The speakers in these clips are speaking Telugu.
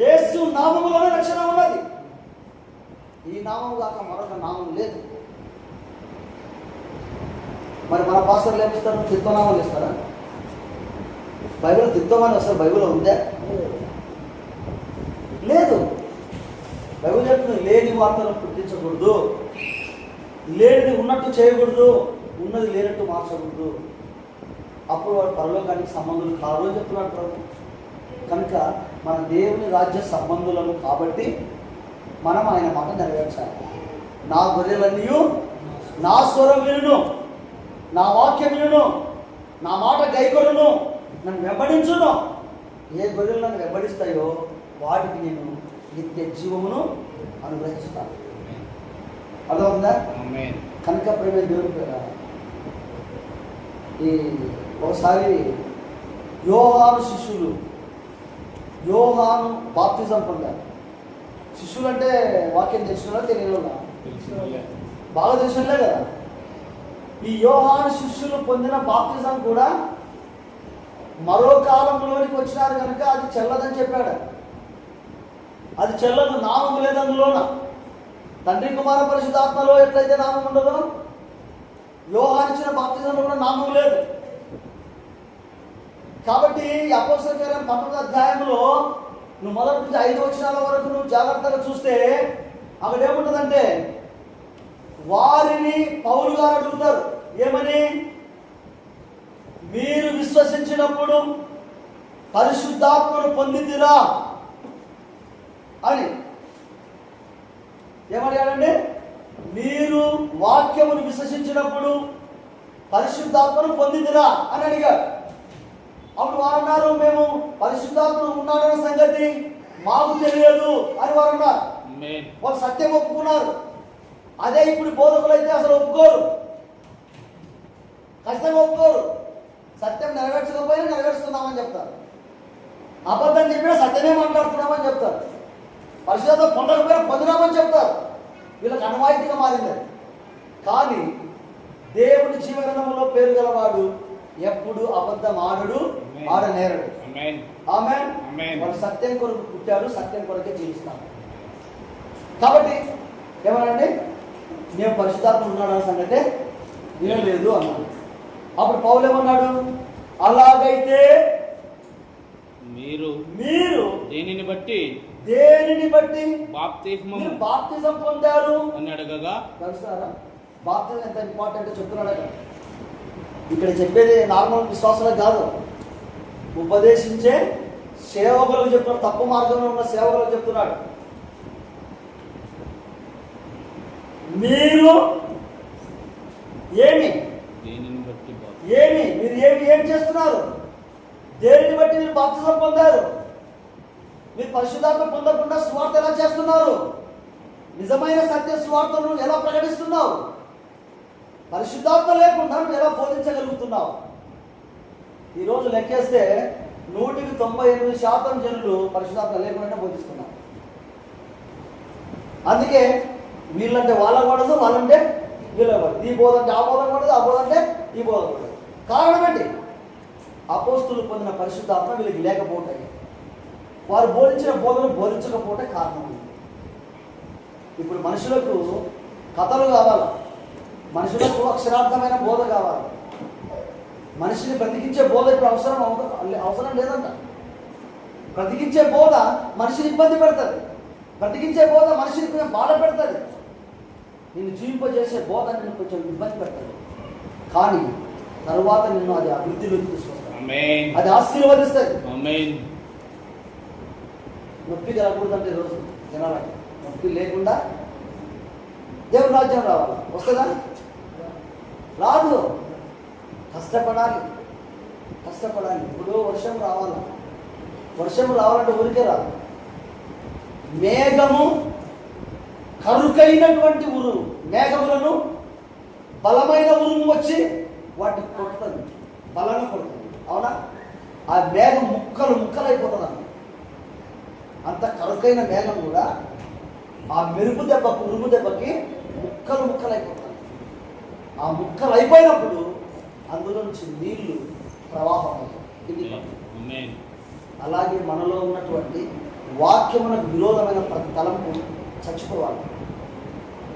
యేసు నామములోనే రక్షణ ఉన్నది. ఈ నామం దాకా మరొక నామం లేదు. మరి మన పాస్టర్లు లేపిస్తారు ఇస్తారు తిత్వనామాలు ఇస్తారా బైబిల్ తిత్వమని వస్తారు బైబిల్లో ఉందా? లేదు. బైబిల్ చెప్తుంది లేని వార్తలను పుట్టించకూడదు. లేనిది ఉన్నట్టు చేయకూడదు. ఉన్నది లేనట్టు మార్చకూడదు. అప్పుడు వాడు పరలోకానికి సంబంధం కాదు అని చెప్తున్నాడు ప్రభుత్వం కనుక మన దేవుని రాజ్య సంబంధులను కాబట్టి మనం ఆయన మాట నెరవేర్చాలి. నా గొర్రెలన్నీ నా స్వరం వినును నా వాక్యం వినును నా మాట గైకొరును నన్ను వెంబడించును. ఏ గొర్రెలు నన్ను వెంబడిస్తాయో వాటికి నేను నిత్య జీవమును అనుగ్రహిస్తాను. అర్థమవుతుందా? కనుక ప్రేమ పేర ఈ ఒకసారి యోహాను శిష్యులు యోహాను బాప్తిజం పొందారు. శిష్యులు అంటే వాక్యం తెలిసిన తెలియదు. బాగా తెలిసినలే కదా? ఈ యోహాను శిష్యులు పొందిన బాప్తిజం కూడా మరో కాలంలోనికి వచ్చినారు కనుక అది చెల్లదని చెప్పాడు. అది చెల్లదు నామం లేదు అందులోన. తండ్రి కుమార పరిశుద్ధాత్మలో ఎట్లయితే నామం ఉండదో యోహాన్ ఇచ్చిన బాప్తిజంలో కూడా నామం లేదు. కాబట్టి అపోసల కార్యం పంతొమ్మిది అధ్యాయంలో నువ్వు మొదటి నుంచి ఐదు వచ్చినాల వరకు నువ్వు జాగ్రత్తగా చూస్తే అక్కడ ఏముంటుందంటే వారిని పౌరు గారు అడుగుతారు ఏమని? మీరు విశ్వసించినప్పుడు పరిశుద్ధాత్మను పొందితిరా అని. ఏమడిగాడండి మీరు వాక్యమును విశ్వసించినప్పుడు పరిశుద్ధాత్మను పొందితిరా అని అడిగారు అప్పుడు వారు అన్నారు మేము పరిశుద్ధాత్మను ఉన్నాడన్న సంగతి మాకు తెలియదు అని వారు అన్నారు వాళ్ళు సత్యం ఒప్పుకున్నారు. అదే ఇప్పుడు బోధకులు అయితే అసలు ఒప్పుకోరు. ఖచ్చితంగా ఒప్పుకోరు. సత్యం నెరవేర్చకపోయినా నెరవేరుస్తున్నామని చెప్తారు. అబద్ధం చెప్పినా సత్యమే మాట్లాడుతున్నామని చెప్తారు. పరిశుద్ధత పొందకపోయినా పొందినామని చెప్తారు. వీళ్ళకి అనువాయితీగా మారింది. కానీ దేవుని జీవనంలో పేరు గలవాడు ఎప్పుడు అబద్ధం ఆడడు ఆడనేరడు. వాళ్ళు సత్యం కొరకు పుట్టారు సత్యం కొరకే జీవిస్తాం కాబట్టి ఏమనండి నేను పరిశుద్ధాత్మ ఉన్నాడు అన్న సంగతే వినలేదు అన్నాడు. అప్పుడు పౌలు ఏమన్నాడు? అలాగైతే మీరు మీరు దేనిని బట్టి? దేనిని బట్టి? మీరు బాప్తిజం పొందారు? అని అడగగా? తెలుస్తారా బాప్తిజం ఎంత ఇంపార్టెంట్ చెప్తున్నాడు. ఇక్కడ చెప్పేది నార్మల్ విశ్వాసమే కాదు. ఉపదేశించే సేవకులకు చెప్తున్నాడు తప్పు మార్గంలో ఉన్న సేవకులకు చెప్తున్నాడు. మీరు ఏమి? ఏమి? మీరు ఏమి ఏం చేస్తున్నారు? దేనిని బట్టి మీరు బాప్తిజం పొందారు? మీరు పరిశుద్ధాత్మ పొందకుండా స్వార్థ ఎలా చేస్తున్నారు? నిజమైన సత్య స్వార్థను ఎలా ప్రకటిస్తున్నావు? పరిశుద్ధాత్మ లేకుండా నువ్వు ఎలా బోధించగలుగుతున్నావు? ఈరోజు లెక్కేస్తే నూటికి తొంభై ఎనిమిది శాతం జనులు పరిశుద్ధాత్మ లేకుండా బోధిస్తున్నారు. అందుకే వీళ్ళంటే వాళ్ళకు పడదు వాళ్ళంటే వీళ్ళకి పడదు ఈ బోధ అంటే ఆ బోధ పడదు ఆ బోధ అంటే ఈ బోధ పడదు కారణం ఏంటి? అపోస్తులు పొందిన పరిశుద్ధాత్మ వీళ్ళకి లేకపోతాయి వారు బోధించిన బోధను బోధించకపోతే కారణం ఉంది ఇప్పుడు మనుషులకు కథలు కావాలి? మనుషులకు అక్షరార్థమైన బోధ కావాలి? మనిషిని బ్రతికించే బోధ ఇప్పుడు అవసరం అవ- అవసరం లేదంట. బ్రతికించే బోధ మనిషిని ఇబ్బంది పెడుతుంది. బ్రతికించే బోధ మనిషిని కొంచెం బాధ పెడుతుంది. నిన్ను జీవింపజేసే బోధ నిన్ను కొంచెం ఇబ్బంది పెడుతుంది. కానీ తరువాత నిన్ను అది అభివృద్ధిలోకి తీసుకొస్తుంది. ఆమేన్. అది ఆశీర్వదిస్తుంది. నొప్పి కలగకూడదంటే రోజు జనాలకి నొప్పి లేకుండా దేవుని రాజ్యం రావాలి. వస్తుందా? రాదు. కష్టపడాలి. కష్టపడాలి. ఇప్పుడు వర్షం రావాలి. వర్షం రావాలంటే ఊరికే రాదు. మేఘము కరుకైనటువంటి ఉరుము. మేఘములను బలమైన ఉరుము వచ్చి వాటిని కొడుతుంది. బలంగా కొడుతుంది. అవునా? ఆ మేఘం ముక్కలు ముక్కలు అయిపోతుంది అంత కరుకైన మేఘం కూడా ఆ మెరుపు దెబ్బకు ఉరుము దెబ్బకి ముక్కలు ముక్కలు అయిపోతాయి ఆ ముక్కలు అయిపోయినప్పుడు అందులో నుంచి నీళ్ళు ప్రవాహం అవుతాయి అలాగే మనలో ఉన్నటువంటి వాక్యమునకు విరోధమైన ప్రతి తలంపు చచ్చిపోవాలి.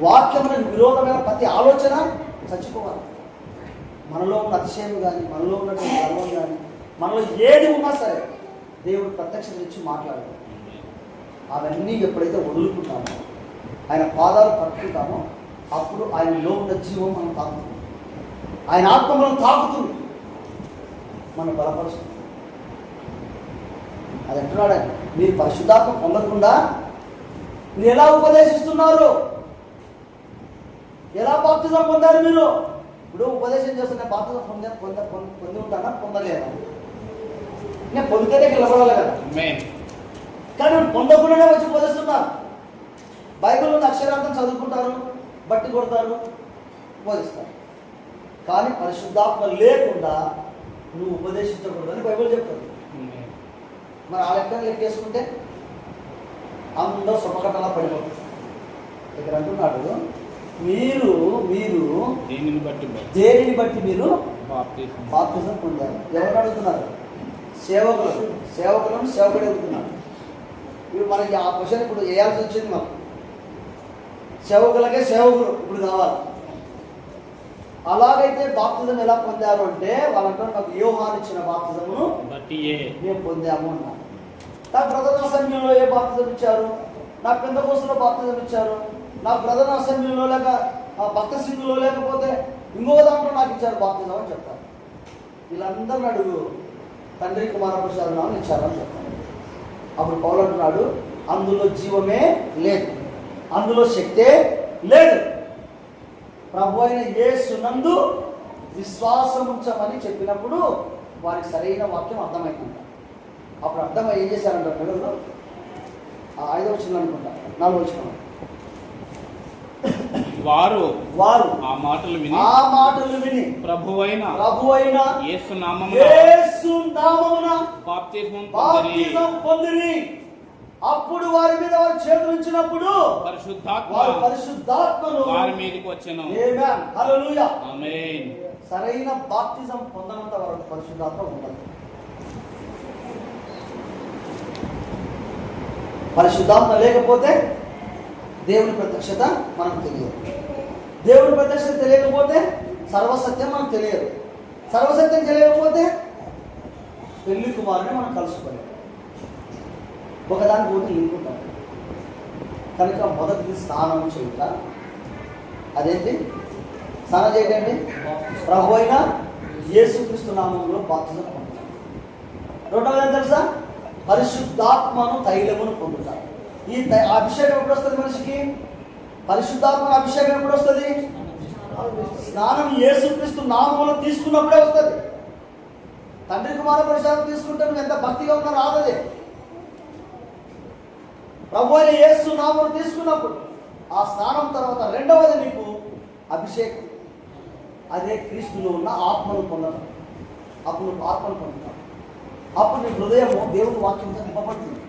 వాక్యమునకు విరోధమైన ప్రతి ఆలోచన చచ్చిపోవాలి. మనలో ఉన్న అతిశయం కానీ మనలో ఉన్నటువంటి గర్వం కానీ మనలో ఏది ఉన్నా సరే దేవుడు ప్రత్యక్షత ఇచ్చి మాట్లాడతాడు. అవన్నీ ఎప్పుడైతే వదులుకుంటామో ఆయన పాదాలు పట్టుకుంటామో అప్పుడు ఆయనలో ఉన్న జీవం మనం తాకుతుంది ఆయన ఆత్మ మనం తాకుతుంది. మనం బలపరుస్తుంది. అది అంటున్నాడు మీరు పరిశుద్ధాత్మ పొందకుండా మీరు ఎలా ఉపదేశిస్తున్నారు? ఎలా బాప్తిజం పొందారు మీరు? ఇప్పుడు ఉపదేశం చేస్తున్న బాప్తిజం పొందే పొంద పొంద- ఉంటానా? పొందలేదా నేను పొందితేనే నిలబడాలి కదా. కానీ పొందకుండానే వచ్చి బోధిస్తున్నారు బైబిల్ ఉన్న అక్షరార్థం చదువుకుంటారు బట్టి కొడతారు బోధిస్తారు కానీ పరిశుద్ధాత్మ లేకుండా నువ్వు ఉపదేశించకూడదని బైబిల్ చెప్తుంది. మరి ఆ లెక్కను లెక్కేసుకుంటే అందరూ సుపకట్టలా పడిపోతుంది ఇక్కడ అంటున్నాడు మీరు మీరు దేనిని బట్టి? దేనిని బట్టి మీరు. బాప్తిజం పొందారు? ఎవరు అడుగుతున్నారు? సేవకులు సేవకులను సేవకుడు అడుగుతున్నారు ఇప్పుడు మనకి ఆ క్వశ్చన్ ఇప్పుడు వేయాల్సి వచ్చింది మనం సేవకులకే సేవకులు ఇప్పుడు కావాలి. అలాగైతే బాప్తిజం ఎలా పొందారు అంటే వాళ్ళంటారు నాకు యోహాన్ ఇచ్చిన బాప్తిజమును మేము పొందాము అన్నారు. నా ప్రధాన అసెంబ్లీలో ఏ బాప్తిజం ఇచ్చారు? నా పెద్ద కోసలో బాప్తిజం ఇచ్చారు? నా ప్రధాన అసెంబ్లీలో లేక ఆ భక్త సింగులో లేకపోతే ఇంకో దాంట్లో నాకు ఇచ్చారు బాప్తిజం అని చెప్తారు. వీళ్ళందరిని అడుగు తండ్రి కుమార ప్రసాద్ ఇచ్చారని చెప్తారు. అప్పుడు పౌలు అంటున్నాడు అందులో జీవమే లేదు. అందులో శక్తే లేదు. ప్రభు అయిన యేసునందు విశ్వాసం ఉంచమని చెప్పినప్పుడు వారికి సరైన వాక్యం అర్థమైందంట అప్పుడు అర్థమై ఏం చేశారంట పిల్లలు ఆ ఐదో వచ్చిన అనుకుంటా. నాలుగు వచ్చిన వారు వారు ఆ మాటలు విని ఆ మాటలు విని ప్రభువైన ప్రభు అయిన యేసు నామమున యేసు నామమున బాప్తిస్మం పొందిరి. బాప్తిజం పొందిరి. అప్పుడు వారి మీద వారు చేతులు ఉంచినప్పుడు పరిశుద్ధాత్మ వారు పరిశుద్ధాత్మను వారి మీదకి వచ్చెను. ఆమేన్ హల్లెలూయా ఆమేన్ సరైన బాప్తిజం పొందనంత వరకు పరిశుద్ధాత్మ ఉండదు. పరిశుద్ధాత్మ లేకపోతే దేవుని ప్రత్యక్షత మనకు తెలియదు. దేవుని ప్రత్యక్షత తెలియకపోతే సర్వసత్యం మనకు తెలియదు. సర్వసత్యం తెలియకపోతే పెళ్ళి కుమారుని మనం కలుసుకోలేము. ఒకదాని గురించి లింకుంటాం కనుక మొదటిది స్నానం చేయుట. అదేంటి? స్నానం చేయటండి ప్రభు అయిన యేసుక్రీస్తు నామంలో బాప్తిజం పొందుతారు రెండవది ఏం తెలుసా? పరిశుద్ధాత్మను తైలమును పొందుతారు ఈ తై- అభిషేకం ఎప్పుడు వస్తుంది మనిషికి? పరిశుద్ధాత్మ అభిషేకం ఎప్పుడు వస్తుంది? స్నానం యేసుక్రీస్తు నామంలో తీసుకున్నప్పుడే వస్తుంది. తండ్రి కుమార పరిశుద్ధం తీసుకుంటే నువ్వు ఎంత భక్తిగా ఉన్నా రాదది. ప్రభు యేసు నామను తీసుకున్నప్పుడు ఆ స్నానం తర్వాత రెండవది నీకు అభిషేకం. అదే క్రీస్తులో ఉన్న ఆత్మను పొందడం. అప్పుడు నువ్వు ఆత్మను పొందుతావు. అప్పుడు నీ హృదయము దేవుని వాక్యంతో నింపబడుతుంది.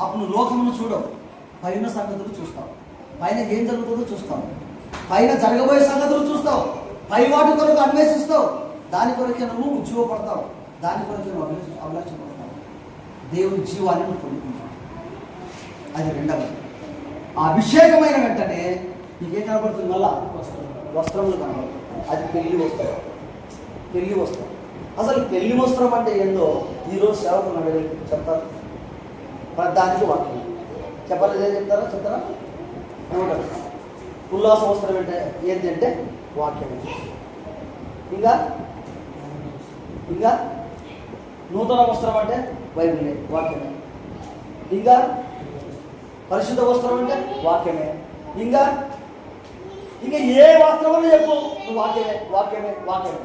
అప్పుడు నువ్వు లోకమును చూడవు. పైన సంగతులు చూస్తావు. పైన ఏం జరుగుతుందో చూస్తావు. పైన జరగబోయే సంగతులు చూస్తావు. పై వాటి కొరకు అన్వేషిస్తావు. దాని కొరకే నువ్వు ఉద్యోగపడతావు దాని కొరకే నువ్వు అభిలాష అభిలాషపడతావు దేవుని జీవాన్ని నువ్వు పొందుకుంటావు. అది రెండవది. ఆ అభిషేకమైన వెంటనే నీకేం కనబడుతుంది మళ్ళా వస్త్రములు కనబడుతుంది అది పెళ్ళి వస్త్రం. పెళ్ళి వస్త్రం. అసలు పెళ్ళి వస్త్రం అంటే ఏందో ఈరోజు సేవకులు అడిగి చెప్తారు. దానికి వాక్యం. చెప్పాలి ఏం చెప్తారా చెప్తారా? ఏమంటారు? ఉల్లాస వస్త్రం అంటే ఏంటి అంటే వాక్యం. ఇంకా? ఇంకా? నూతన వస్త్రం అంటే బైబిలే వాక్యమే. ఇంకా? పరిశుద్ధ వస్త్రం అంటే వాక్యమే. ఇంకా ఇంకా ఏ వస్త్రం చెప్పు? నువ్వు వాక్యమే వాక్యమే వాక్యమే.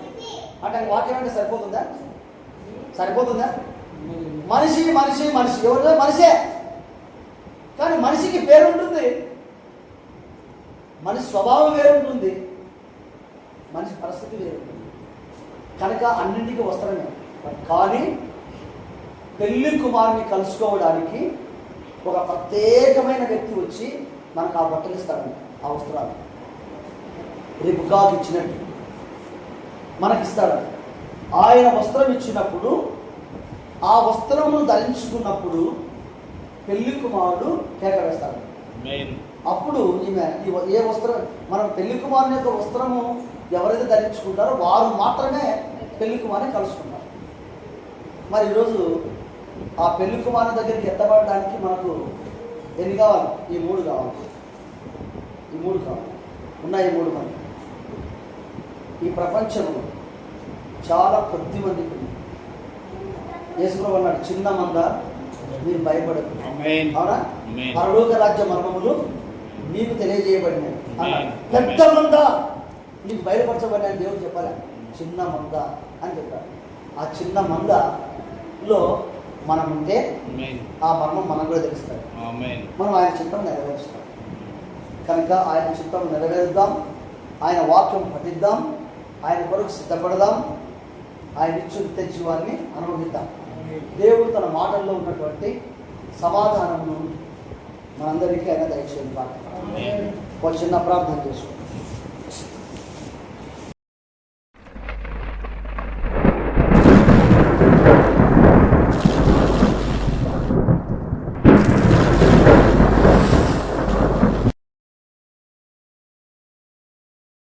అంటే వాక్యం అంటే సరిపోతుందా? సరిపోతుందా? మనిషి మనిషి మనిషి. ఎవరు మనిషే. కానీ మనిషికి పేరు ఉంటుంది. మనిషి స్వభావం వేరుంటుంది మనిషి పరిస్థితి వేరుంటుంది కనుక అన్నింటికి వస్త్రమే. కానీ పెళ్ళి కుమారుని కలుసుకోవడానికి ఒక ప్రత్యేకమైన వ్యక్తి వచ్చి మనకు ఆ బట్టలు ఇస్తాడు ఆ వస్త్రాలు. రిబ్కాకి ఇచ్చినట్టు మనకిస్తాడు ఆయన వస్త్రం ఇచ్చినప్పుడు ఆ వస్త్రమును ధరించుకున్నప్పుడు పెళ్ళి కుమారుడు కేక వేస్తాడు. అప్పుడు ఈమె ఏ వస్త్రం మనం పెళ్ళి కుమారుని యొక్క వస్త్రము ఎవరైతే ధరించుకుంటారో వారు మాత్రమే పెళ్ళి కుమార్ని కలుసుకుంటారు. మరి ఈరోజు ఆ పెళ్ళి కుమారుని దగ్గరికి ఎత్తబడడానికి మనకు ఎన్ని కావాలి? ఈ మూడు కావాలి. ఈ మూడు కావాలి. ఉన్నాయి ఈ మూడు మంది ఈ ప్రపంచంలో చాలా కొద్ది ఉంది. యేసుప్రభు అన్నాడు చిన్న మంద మీరు భయపడదు అవునా. పరలోక రాజ్య మర్మములు నీకు తెలియజేయబడినాయి. పెద్ద మంద నీకు బయలుపరచబడిన దేవుడు చెప్పాలి? చిన్న మంద అని చెప్పాడు. ఆ చిన్న మందలో మనం ఉంటే ఆ మర్మం మనకు కూడా తెలుస్తుంది ఆమేన్. మనం ఆయన చిత్తం నెరవేరుస్తాం. కనుక ఆయన చిత్తం నెరవేరుద్దాం. ఆయన వాక్యం పఠిద్దాం. ఆయన కొరకు సిద్ధపడదాం. ఆయన ఇచ్చు నిత్య జీవాన్ని అనుభవిద్దాం దేవుడు తన మాటల్లో ఉన్నటువంటి సమాధానమును మనందరికీ ఆయన దయచేయండి ఒక చిన్న ప్రార్థన చేసుకుంటాం